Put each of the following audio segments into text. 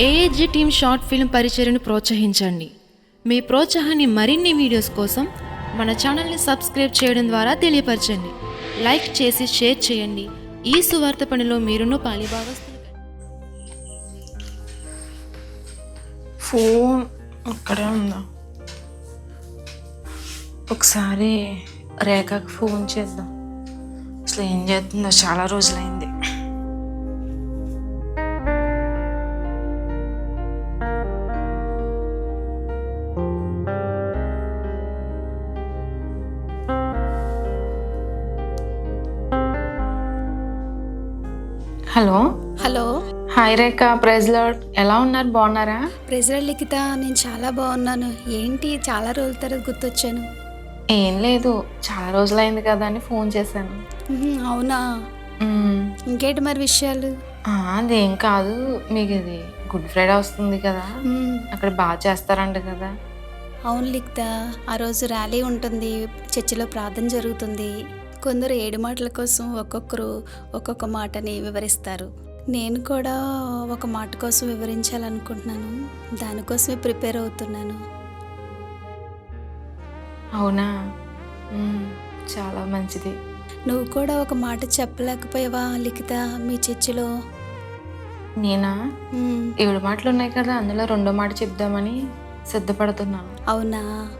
AAG team short film పరిచయను ప్రోత్సహించండి మీ ప్రోత్సాహాన్ని మరిన్ని వీడియోస్ కోసం మన ఛానల్ని సబ్స్క్రైబ్ చేయడం ద్వారా తెలియపరచండి. లైక్ చేసి షేర్ చేయండి. ఈ సువార్త పనిలో మీరును పాలిభాగస్తులు ఫోన్ అక్కడే ఉందా? ఒకసారి రేఖకు ఫోన్ చేద్దాం. అసలు ఏం చేస్తుందో చాలా రోజులైంది. Hello. Hello. Hi Rekha praise lord ఎలా ఉన్నారు? బాగున్నారా? ప్రెసిడెంట్ లిఖిత నేను చాలా బాగున్నాను. ఏంటి? చాలా రోజుల తర్వాత గుర్తొచ్చాను. ఏం లేదు చాలా రోజులైంది కదా అని ఫోన్ చేశాను. ఉహుం, అవునా? మ్మ్. ఇంకేంటి మరి విషయాలు? ఆ, అదేం కాదు. మీకు ఇది గుడ్ ఫ్రైడే వస్తుంది కదా. ఉమ్, అక్కడ బాగా చేస్తారంట కదా. అవును లిఖిత ఆ రోజు ర్యాలీ ఉంటుంది. చర్చిలో ప్రార్థన జరుగుతుంది. కొందరు ఏడు మాటల కోసం ఒక్కొక్కరు ఒక్కొక్క మాటని వివరిస్తారు. నేను కూడా ఒక మాట కోసం వివరించాలనుకుంటున్నాను. దానికోసమే ప్రిపేర్ అవుతున్నాను. అవునా. చాలా మంచిది. నువ్వు కూడా ఒక మాట చెప్పలేకపోయావా లిఖిత మీ చర్చిలో? నేనా? ఏడు మాటలు ఉన్నాయి కదా అందులో రెండో మాట చెప్దామని సిద్ధపడుతున్నాను అవునా.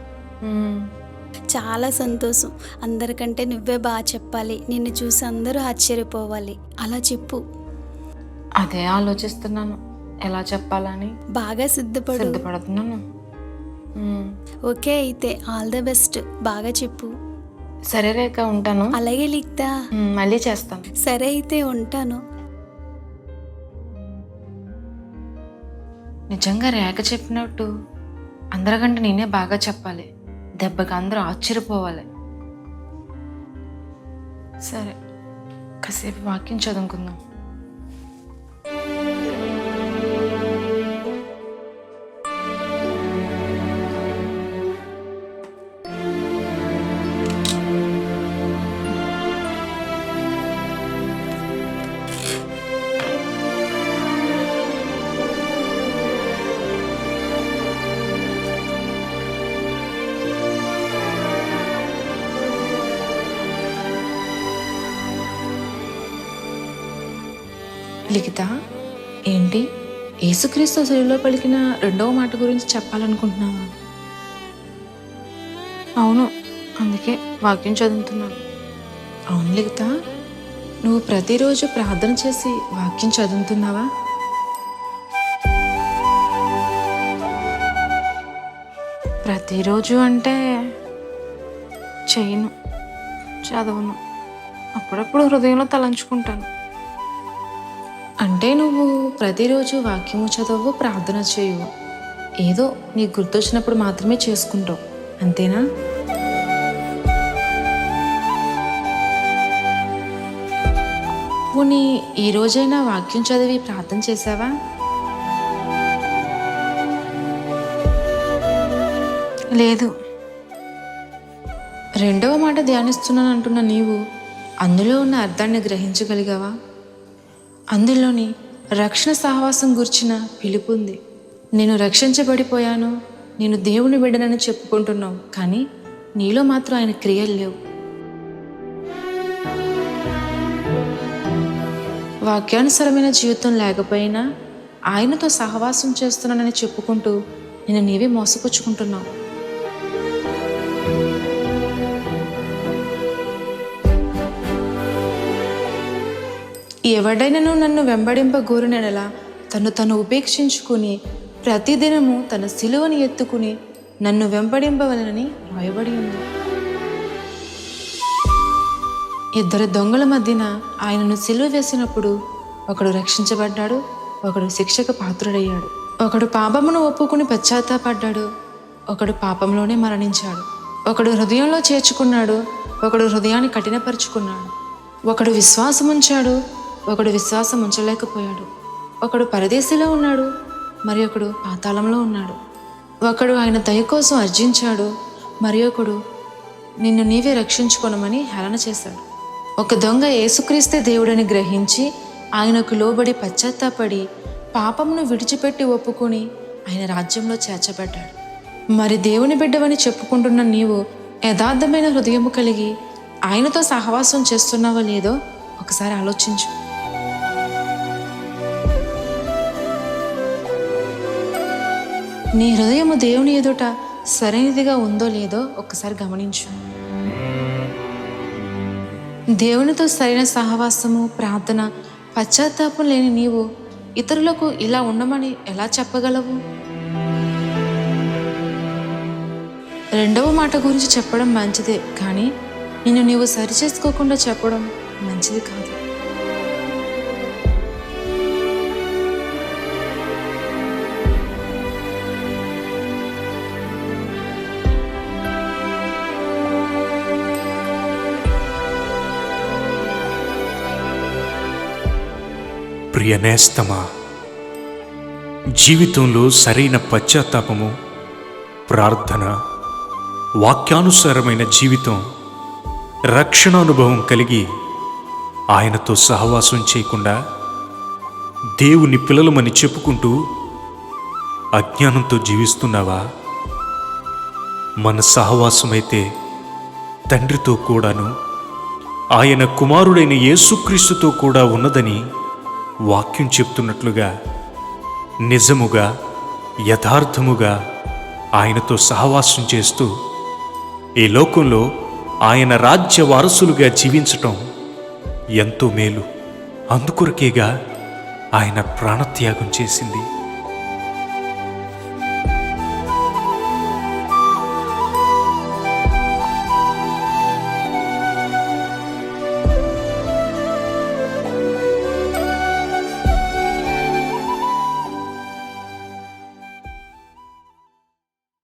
చాలా సంతోషం. అందరికంటే నువ్వే బాగా చెప్పాలి. నిన్ను చూసి అందరూ ఆశ్చర్యపోవాలి. అలా చెప్పు. అదే ఆలోచిస్తున్నాను. ఎలా చెప్పాలని? బాగా సిద్ధపడు. సిద్ధపడుతున్నాను. ఓకే అయితే ఆల్ ద బెస్ట్. బాగా చెప్పు. సరే రేఖ ఉంటాను. అలాగే లిక్తా. మళ్ళీ చేస్తాను. సరే అయితే ఉంటాను. నిజంగా రేఖ చెప్పినట్టు అందరికంటే నేనే బాగా చెప్పాలి. దెబ్బకి అందరూ ఆశ్చర్యపోవాలి. సరే కాసేపు వాక్యం చదువుకుందాం. లిఖిత ఏంటి? యేసుక్రీస్తు శరీరంలో పలికిన రెండవ మాట గురించి చెప్పాలనుకుంటున్నావా? అవును అందుకే వాక్యం చదువుతున్నాను. అవును లిఖిత నువ్వు ప్రతిరోజు ప్రార్థన చేసి వాక్యం చదువుతున్నావా? ప్రతిరోజు అంటే చేయను చదవను. అప్పుడప్పుడు హృదయంలో తలంచుకుంటాను. అంటే నువ్వు ప్రతిరోజు వాక్యము చదువు ప్రార్థన చేయవు. ఏదో నీకు గుర్తొచ్చినప్పుడు మాత్రమే చేసుకుంటావు. అంతేనా? పోనీ ఈ రోజైనా వాక్యం చదివి ప్రార్థన చేసావా లేదు. రెండవ మాట ధ్యానిస్తున్నాను అంటున్న నీవు అందులో ఉన్న అర్థాన్ని గ్రహించగలిగావా? అందులోని రక్షణ సహవాసం గుర్చిన పిలుపు ఉంది నేను రక్షించబడిపోయాను నేను దేవుని బిడ్డనని చెప్పుకుంటున్నావు కానీ నీలో మాత్రం ఆయన క్రియలు లేవు. వాక్యానుసరమైన జీవితం లేకపోయినా ఆయనతో సహవాసం చేస్తున్నానని చెప్పుకుంటూ నేను నీవే మోసపుచ్చుకుంటున్నావు. ఎవడైనను నన్ను వెంబడింప గోరినలా తను తను ఉపేక్షించుకుని ప్రతిదినము తన సిలువని ఎత్తుకుని నన్ను వెంబడింపవలనని రాయబడి ఉంది. ఇద్దరు దొంగల మధ్యన ఆయనను సిలువ వేసినప్పుడు ఒకడు రక్షించబడ్డాడు ఒకడు శిక్షకు పాత్రుడయ్యాడు. ఒకడు పాపమును ఒప్పుకుని పశ్చాత్తాపడ్డాడు ఒకడు పాపంలోనే మరణించాడు. ఒకడు హృదయంలో చేర్చుకున్నాడు ఒకడు హృదయాన్ని కఠినపరుచుకున్నాడు. ఒకడు విశ్వాసం ఉంచాడు ఒకడు విశ్వాసం ఉంచలేకపోయాడు. ఒకడు పరదేశిలో ఉన్నాడు మరి ఒకడు పాతాళంలో ఉన్నాడు. ఒకడు ఆయన దయ కోసం అర్జించాడు మరి ఒకడు నిన్ను నీవే రక్షించుకోనమని హేళన చేశాడు. ఒక దొంగ ఏసుక్రీస్తే దేవుడని గ్రహించి ఆయనకు లోబడి పశ్చాత్తాపడి పాపంను విడిచిపెట్టి ఒప్పుకొని ఆయన రాజ్యంలో చేర్చబడ్డాడు. మరి దేవుని బిడ్డవని చెప్పుకుంటున్న నీవు యథార్థమైన హృదయము కలిగి ఆయనతో సహవాసం చేస్తున్నావో లేదో ఒకసారి ఆలోచించు. నీ హృదయము దేవుని ఎదుట సరైనదిగా ఉందో లేదో ఒక్కసారి గమనించు. దేవునితో సరైన సహవాసము ప్రార్థన పశ్చాత్తాపం లేని నీవు ఇతరులకు ఇలా ఉండమని ఎలా చెప్పగలవు? రెండవ మాట గురించి చెప్పడం మంచిదే కానీ నిన్ను నీవు సరిచేసుకోకుండా చెప్పడం మంచిది కాదు. ప్రియనేస్తమా. జీవితంలో సరైన పశ్చాత్తాపము ప్రార్థన వాక్యానుసారమైన జీవితం రక్షణ అనుభవం కలిగి ఆయనతో సహవాసం చేయకుండా దేవుని పిల్లలమని చెప్పుకుంటూ అజ్ఞానంతో జీవిస్తున్నావా? మన సహవాసమైతే తండ్రితో కూడాను ఆయన కుమారుడైన యేసుక్రీస్తుతో కూడా ఉన్నదని వాక్యం చెప్తున్నట్లుగా నిజముగా యథార్థముగా ఆయనతో సహవాసం చేస్తూ ఈ లోకంలో ఆయన రాజ్య వారసులుగా జీవించటం ఎంతో మేలు. అందుకొరకేగా ఆయన ప్రాణత్యాగం చేసింది.